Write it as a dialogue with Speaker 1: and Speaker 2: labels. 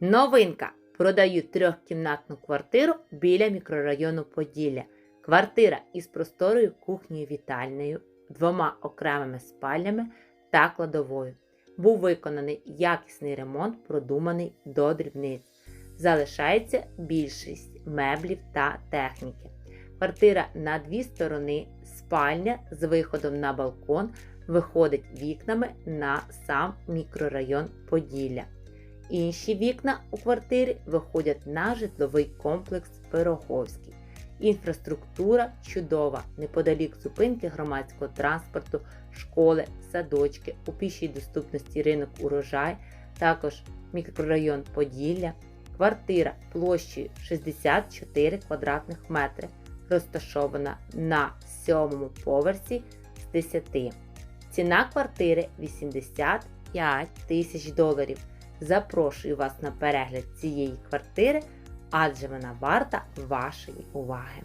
Speaker 1: Новинка. Продаю трьохкімнатну квартиру біля мікрорайону Поділля. Квартира із просторою кухнею вітальнею, двома окремими спальнями та кладовою. Був виконаний якісний ремонт, продуманий до дрібниць. Залишається більшість меблів та техніки. Квартира на дві сторони, спальня з виходом на балкон виходить вікнами на сам мікрорайон Поділля. Інші вікна у квартирі виходять на житловий комплекс Пироговський. Інфраструктура чудова, неподалік зупинки громадського транспорту, школи, садочки, у пішій доступності ринок урожай, також мікрорайон Поділля, квартира площею 64 квадратних метри, розташована на сьомому поверсі з 10. Ціна квартири 85 тисяч доларів. Запрошую вас на перегляд цієї квартири, адже вона варта вашої уваги.